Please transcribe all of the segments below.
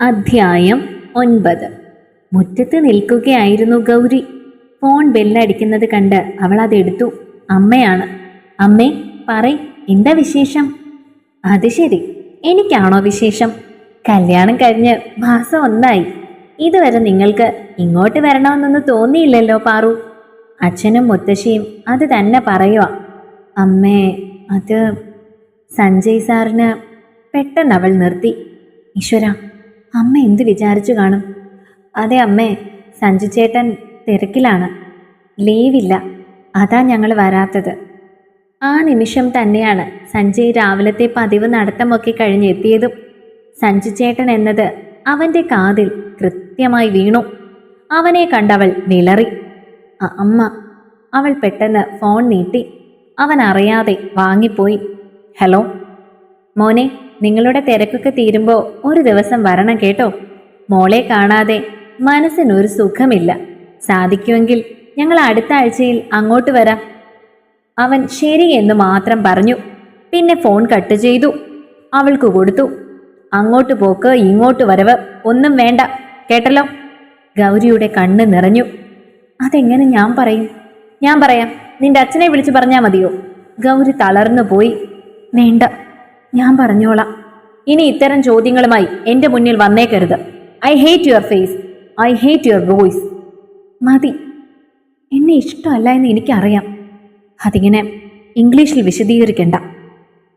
അധ്യായം ഒൻപത്. മുറ്റത്ത് നിൽക്കുകയായിരുന്നു ഗൗരി. ഫോൺ ബെല്ലടിക്കുന്നത് കണ്ട് അവൾ അതെടുത്തു അമ്മയാണ്. അമ്മേ പറ എന്താ വിശേഷം? അത് ശരി. എനിക്കാണോ വിശേഷം? കല്യാണം കഴിഞ്ഞ് മാസം ഒന്നായി. ഇതുവരെ നിങ്ങൾക്ക് ഇങ്ങോട്ട് വരണമെന്നൊന്നും തോന്നിയില്ലല്ലോ പാറു. അച്ഛനും മുത്തശ്ശിയും അത് തന്നെ പറയുക അമ്മേ അത് സഞ്ജയ് സാറിന് പെട്ടെന്ന് അവൾ നിർത്തി. ഈശ്വര അമ്മ എന്ത് വിചാരിച്ചു കാണും? അതെ അമ്മേ സഞ്ജു ചേട്ടൻ തിരക്കിലാണ്. ലീവില്ല. അതാ ഞങ്ങൾ വരാത്തത്. ആ നിമിഷം തന്നെയാണ് സഞ്ജയ് രാവിലത്തെ പതിവ് നടത്തമൊക്കെ കഴിഞ്ഞെത്തിയതും സഞ്ജു ചേട്ടൻ എന്നത് അവന്റെ കാതിൽ കൃത്യമായി വീണു. അവനെ കണ്ടവൾ വിളറി. അമ്മ അവൾ പെട്ടെന്ന് ഫോൺ നീട്ടി. അവൻ അറിയാതെ വാങ്ങിപ്പോയി. ഹലോ മോനെ നിങ്ങളുടെ തിരക്കൊക്കെ തീരുമ്പോൾ ഒരു ദിവസം വരണം കേട്ടോ. മോളെ കാണാതെ മനസ്സിനൊരു സുഖമില്ല. സാധിക്കുമെങ്കിൽ ഞങ്ങൾ അടുത്ത ആഴ്ചയിൽ അങ്ങോട്ട് വരാം. അവൻ ശരി എന്ന് മാത്രം പറഞ്ഞു. പിന്നെ ഫോൺ കട്ട് ചെയ്തു. അവൾക്ക് കൊടുത്തു. അങ്ങോട്ട് പോക്ക് ഇങ്ങോട്ട് വരവ് ഒന്നും വേണ്ട. കേട്ടല്ലോ? ഗൗരിയുടെ കണ്ണ് നിറഞ്ഞു. അതെങ്ങനെ ഞാൻ പറയും? ഞാൻ പറയാം. നിന്റെ അച്ഛനെ വിളിച്ചു പറഞ്ഞാൽ മതിയോ? ഗൗരി തളർന്നു പോയി. വേണ്ട. ഞാൻ പറഞ്ഞോളാം. ഇനി ഇത്തരം ചോദ്യങ്ങളുമായി എന്റെ മുന്നിൽ വന്നേക്കരുത്. I hate your face I hate your voice മതി. എന്നെ ഇഷ്ടമല്ല എന്ന് എനിക്കറിയാം. അതിങ്ങനെ ഇംഗ്ലീഷിൽ വിശദീകരിക്കണ്ട.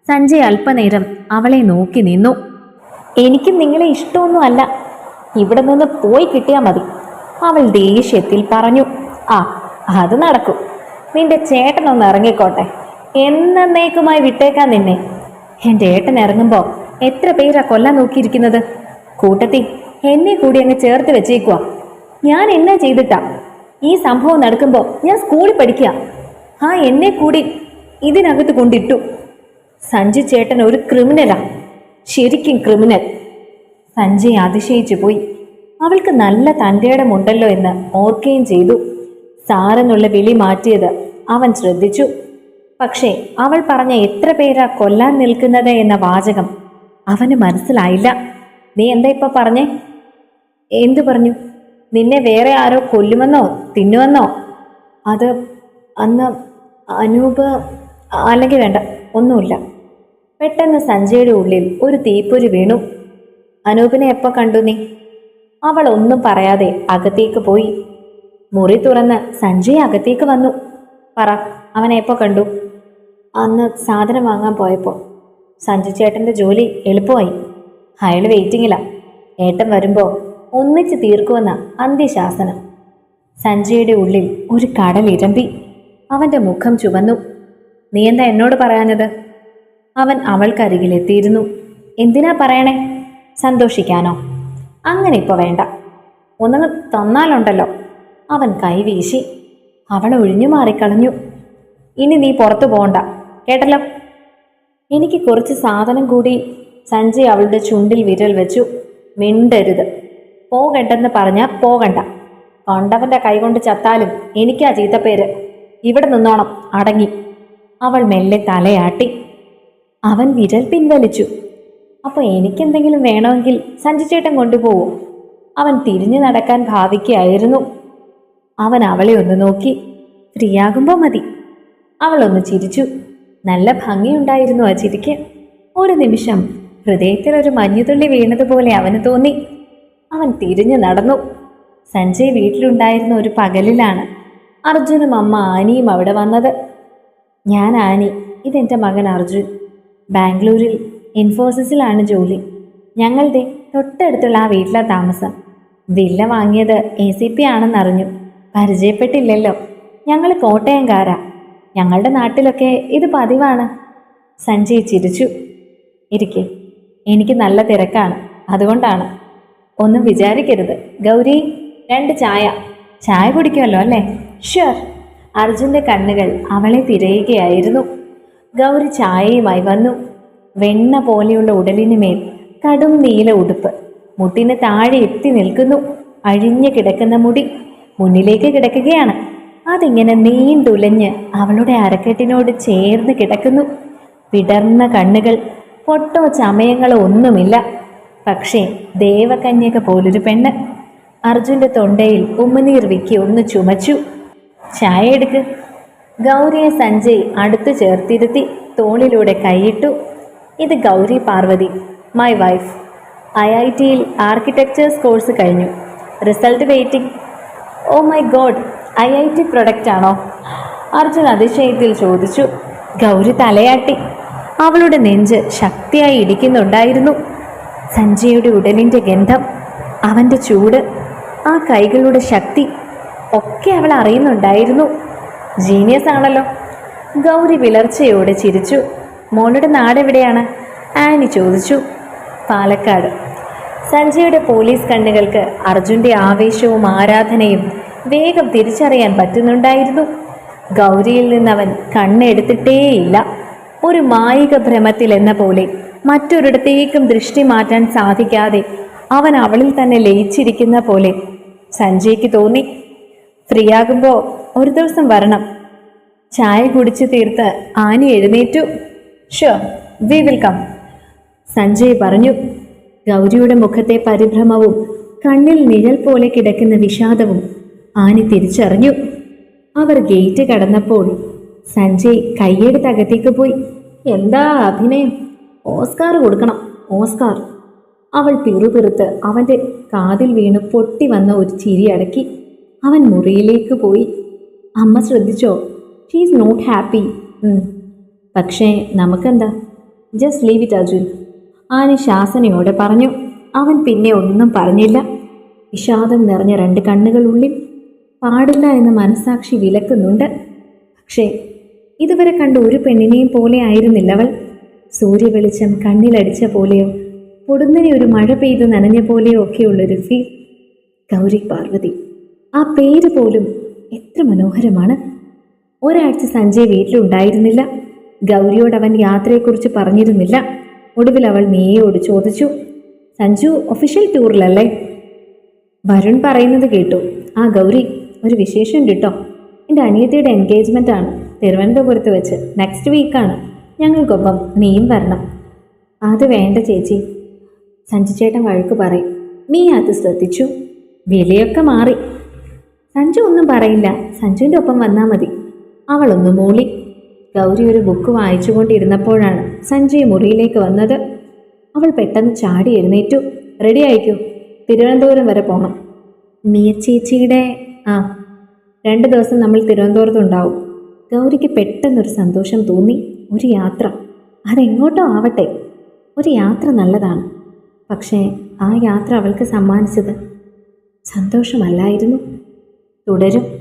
സഞ്ജയ് അല്പനേരം അവളെ നോക്കി നിന്നു. എനിക്കും നിങ്ങളെ ഇഷ്ടമൊന്നും അല്ല. ഇവിടെ നിന്ന് പോയി കിട്ടിയാൽ മതി. അവൾ ദേഷ്യത്തിൽ പറഞ്ഞു. ആ അത് നടക്കും. നിന്റെ ചേട്ടനൊന്ന് ഇറങ്ങിക്കോട്ടെ. എന്നേക്കുമായി വിട്ടേക്കാൻ നിന്നെ. എന്റെ ഏട്ടൻ ഇറങ്ങുമ്പോൾ എത്ര പേരാ കൊല്ലാൻ നോക്കിയിരിക്കുന്നത്? കൂട്ടത്തിൽ എന്നെ കൂടി അങ്ങ് ചേർത്ത് വെച്ചേക്കുക ഞാൻ എന്നാ ചെയ്തിട്ടാ? ഈ സംഭവം നടക്കുമ്പോൾ ഞാൻ സ്കൂളിൽ പഠിക്കുക ആ എന്നെ കൂടി ഇതിനകത്ത് കൊണ്ടിട്ടു. സഞ്ജു ചേട്ടൻ ഒരു ക്രിമിനലാ. ശരിക്കും ക്രിമിനൽ. സഞ്ജയ് അതിശയിച്ചു പോയി. അവൾക്ക് നല്ല തന്റെയിടമുണ്ടല്ലോ എന്ന് ഓർക്കുകയും ചെയ്തു. സാറെന്നുള്ള വിളി മാറ്റിയത് അവൻ ശ്രദ്ധിച്ചു. പക്ഷേ അവൾ പറഞ്ഞ എത്ര പേരാ കൊല്ലാൻ നിൽക്കുന്നത് എന്ന വാചകം അവന് മനസ്സിലായില്ല. നീ എന്താ ഇപ്പൊ പറഞ്ഞേ? എന്തു പറഞ്ഞു? നിന്നെ വേറെ ആരോ കൊല്ലുമെന്നോ തിന്നുമെന്നോ? അത് അന്ന് അനൂപ് അല്ലെങ്കിൽ വേണ്ട ഒന്നുമില്ല. പെട്ടെന്ന് സഞ്ജയുടെ ഉള്ളിൽ ഒരു തീപ്പൊരി വീണു. അനൂപിനെ എപ്പോൾ കണ്ടു നീ? അവൾ ഒന്നും പറയാതെ അകത്തേക്ക് പോയി. മുറി തുറന്ന് സഞ്ജയ് അകത്തേക്ക് വന്നു. പറ അവനെ എപ്പോ കണ്ടു? അന്ന് സാധനം വാങ്ങാൻ പോയപ്പോൾ സഞ്ജു ചേട്ടന്റെ ജോലി എളുപ്പമായി. അയാൾ വെയിറ്റിങ്ങിലാ ഏട്ടൻ വരുമ്പോൾ ഒന്നിച്ച് തീർക്കുമെന്ന അന്ത്യശാസനം. സഞ്ജയുടെ ഉള്ളിൽ ഒരു കടൽ ഇരമ്പി. അവന്റെ മുഖം ചുവന്നു. നീ എന്താ എന്നോട് പറയാഞ്ഞത്? അവൻ അവൾക്കരികിലെത്തിയിരുന്നു എന്തിനാ പറയണേ? സന്തോഷിക്കാനോ? അങ്ങനെ ഇപ്പോൾ വേണ്ട. ഒന്നങ്ങ് തന്നാലുണ്ടല്ലോ. അവൻ കൈവീശി അവൾ ഒഴിഞ്ഞു മാറിക്കളഞ്ഞു. ഇനി നീ പുറത്തു പോകണ്ട കേട്ടല്ലോ? എനിക്ക് കുറച്ച് സാധനം കൂടി സഞ്ജയ് അവളുടെ ചുണ്ടിൽ വിരൽ വെച്ചു. മിണ്ടരുത്. പോകണ്ടെന്ന് പറഞ്ഞാൽ പോകണ്ട. കൊണ്ടവന്റെ കൈകൊണ്ട് ചത്താലും എനിക്കാ ചീത്തപ്പേര്. ഇവിടെ നിന്നോണം. അടങ്ങി. അവൾ മെല്ലെ തലയാട്ടി. അവൻ വിരൽ പിൻവലിച്ചു. അപ്പോൾ എനിക്കെന്തെങ്കിലും വേണമെങ്കിൽ സഞ്ജി ചേട്ടൻ കൊണ്ടുപോകും അവൻ തിരിഞ്ഞു നടക്കാൻ ഭാവിക്കുകയായിരുന്നു. അവൻ അവളെ ഒന്ന് നോക്കി. ഫ്രീയാകുമ്പോൾ മതി. അവളൊന്ന് ചിരിച്ചു. നല്ല ഭംഗിയുണ്ടായിരുന്നു ആ ചിരിക്ക്. ഒരു നിമിഷം ഹൃദയത്തിൽ ഒരു മഞ്ഞുതുള്ളി വീണതുപോലെ അവന് തോന്നി. അവൻ തിരിഞ്ഞു നടന്നു. സഞ്ജയ് വീട്ടിലുണ്ടായിരുന്ന ഒരു പകലിലാണ് അർജുനും അമ്മ ആനിയും അവിടെ വന്നത്. ഞാൻ ആനി ഇതെന്റെ മകൻ അർജുൻ. ബാംഗ്ലൂരിൽ ഇൻഫോസിസിലാണ് ജോലി. ഞങ്ങളുടെ തൊട്ടടുത്തുള്ള ആ വീട്ടിലെ താമസം. വില്ല വാങ്ങിയത് എ സി പി ആണെന്നറിഞ്ഞു. പരിചയപ്പെട്ടില്ലല്ലോ. ഞങ്ങൾ കോട്ടയംകാരാ. ഞങ്ങളുടെ നാട്ടിലൊക്കെ ഇത് പതിവാണ്. സഞ്ജയ് ചിരിച്ചു. ഇരിക്കെ എനിക്ക് നല്ല തിരക്കാണ്. അതുകൊണ്ടാണ്. ഒന്നും വിചാരിക്കരുത്. ഗൗരി രണ്ട് ചായ. ചായ കുടിക്കുമല്ലോ അല്ലേ? ഷുവർ അർജുന്റെ കണ്ണുകൾ അവളെ തിരയുകയായിരുന്നു. ഗൗരി ചായയുമായി വന്നു. വെണ്ണ പോലെയുള്ള ഉടലിന് മേൽ കടും നീല ഉടുപ്പ്. മുട്ടിന് താഴെ എത്തി നിൽക്കുന്നു. അഴിഞ്ഞു കിടക്കുന്ന മുടി മുന്നിലേക്ക് കിടക്കുകയാണ്. അതിങ്ങനെ നീണ്ടുലഞ്ഞ് അവളുടെ അരക്കെട്ടിനോട് ചേർന്ന് കിടക്കുന്നു. വിടർന്ന കണ്ണുകൾ പൊട്ടോ ചമയങ്ങളോ ഒന്നുമില്ല. പക്ഷേ ദേവകന്യക പോലൊരു പെണ്ണ്. അർജുന്റെ തൊണ്ടയിൽ ഉമ്മനീർ വിക്കി ഒന്ന് ചുമച്ചു. ചായ എടുക്ക്. ഗൗരിയെ സഞ്ജയ് അടുത്തു ചേർത്തിരുത്തി തോളിലൂടെ കൈയിട്ടു. ഇത് Gauri Parvathi my wife. I I ടിയിൽ ആർക്കിടെക്ചേഴ്സ് കോഴ്സ് കഴിഞ്ഞു. Result waiting. Oh my God I I T product ആണോ? അർജുൻ അതിശയത്തിൽ ചോദിച്ചു. ഗൗരി തലയാട്ടി. അവളുടെ നെഞ്ച് ശക്തിയായി ഇടിക്കുന്നുണ്ടായിരുന്നു. സഞ്ജയുടെ ഉടലിന്റെ ഗന്ധം അവന്റെ ചൂട് ആ കൈകളുടെ ശക്തി ഒക്കെ അവൾ അറിയുന്നുണ്ടായിരുന്നു. ജീനിയസ് ആണല്ലോ. ഗൗരി വിളർച്ചയോടെ ചിരിച്ചു. മോളുടെ നാടെവിടെയാണ്? ആനി ചോദിച്ചു. പാലക്കാട്. സഞ്ജയുടെ പോലീസ് കണ്ണുകൾക്ക് അർജുന്റെ ആവേശവും ആരാധനയും വേഗം തിരിച്ചറിയാൻ പറ്റുന്നുണ്ടായിരുന്നു. ഗൗരിയിൽ നിന്നവൻ കണ്ണെടുത്തിട്ടേയില്ല. ഒരു മായിക ഭ്രമത്തിൽ എന്ന പോലെ മറ്റൊരിടത്തേക്കും ദൃഷ്ടി മാറ്റാൻ സാധിക്കാതെ അവൻ അവളിൽ തന്നെ ലയിച്ചിരിക്കുന്ന പോലെ സഞ്ജയ്ക്ക് തോന്നി. ഫ്രീ ആകുമ്പോൾ ഒരു ദിവസം വരണം. ചായ കുടിച്ച് തീർത്ത് ആനി എഴുന്നേറ്റു. Sure we will come. Sanjay പറഞ്ഞു. ഗൗരിയുടെ മുഖത്തെ പരിഭ്രമവും കണ്ണിൽ നിഴൽ പോലെ കിടക്കുന്ന വിഷാദവും ആനി തിരിച്ചറിഞ്ഞു. അവർ ഗേറ്റ് കടന്നപ്പോൾ സഞ്ജയ് കയ്യെടുത്ത് അകത്തേക്ക് പോയി. എന്താ അഭിനയം? ഓസ്കാർ കൊടുക്കണം ഓസ്കാർ. അവൾ പിറുപിറുത്ത് അവന്റെ കാതിൽ വീണ് പൊട്ടി വന്ന ഒരു ചിരി അടക്കി. അവൻ മുറിയിലേക്ക് പോയി. അമ്മ ശ്രദ്ധിച്ചോ? ഷീ ഈസ് നോട്ട് ഹാപ്പി പക്ഷേ നമുക്കെന്താ? Just leave it Arjun Annie ശാസനയോടെ പറഞ്ഞു അവൻ പിന്നെ ഒന്നും പറഞ്ഞില്ല. വിഷാദം നിറഞ്ഞ രണ്ട് കണ്ണുകൾ ഉള്ളിൽ പാടില്ല എന്ന് മനസാക്ഷി വിലക്കുന്നുണ്ട്. പക്ഷേ ഇതുവരെ കണ്ട ഒരു പെണ്ണിനെയും പോലെ ആയിരുന്നില്ല അവൾ സൂര്യവെളിച്ചം കണ്ണിലടിച്ച പോലെയോ പൊടുന്നനെ ഒരു മഴ പെയ്ത് നനഞ്ഞ പോലെയോ ഒക്കെയുള്ളൊരു ഫീൽ ഗൗരി പാർവതി ആ പേര് പോലും എത്ര മനോഹരമാണ്. ഒരാഴ്ച സഞ്ജയ് വീട്ടിലുണ്ടായിരുന്നില്ല. ഗൗരിയോട് അവൻ യാത്രയെക്കുറിച്ച് പറഞ്ഞിരുന്നില്ല. ഒടുവിൽ അവൾ നീയോട് ചോദിച്ചു സഞ്ജു ഒഫീഷ്യൽ ടൂറിലല്ലേ വരുൺ പറയുന്നത് കേട്ടു ആ ഗൗരി ഒരു വിശേഷം കിട്ടോ എന്റെ അനിയത്തിയുടെ എൻഗേജ്മെന്റ് ആണ് തിരുവനന്തപുരത്ത് വെച്ച്. നെക്സ്റ്റ് വീക്കാണ് ഞങ്ങൾക്കൊപ്പം നീയും വരണം. അത് വേണ്ട ചേച്ചി. സഞ്ജു ചേട്ടൻ വഴക്ക് പറയും നീ അത് ശ്രദ്ധിച്ചു. വിലയൊക്കെ മാറി. സഞ്ജു ഒന്നും പറയില്ല. സഞ്ജുവിന്റെ ഒപ്പം വന്നാൽ മതി. അവളൊന്ന് മൂളി. ഗൗരി ഒരു ബുക്ക് വായിച്ചുകൊണ്ടിരുന്നപ്പോഴാണ് സഞ്ജയ് മുറിയിലേക്ക് വന്നത്. അവൾ പെട്ടെന്ന് ചാടി എഴുന്നേറ്റു. റെഡി ആയിക്കൂ. തിരുവനന്തപുരം വരെ പോകണം മിയ ചേച്ചിയുടെ ആ. രണ്ട് ദിവസം നമ്മൾ തിരുവനന്തപുരത്തുണ്ടാവും ഗൗരിക്ക് പെട്ടെന്നൊരു സന്തോഷം തോന്നി. ഒരു യാത്ര. അതെങ്ങോട്ടോ ആവട്ടെ. ഒരു യാത്ര നല്ലതാണ്. പക്ഷേ ആ യാത്ര അവൾക്ക് സമ്മാനിച്ചത് സന്തോഷമല്ലായിരുന്നു. തുടരും.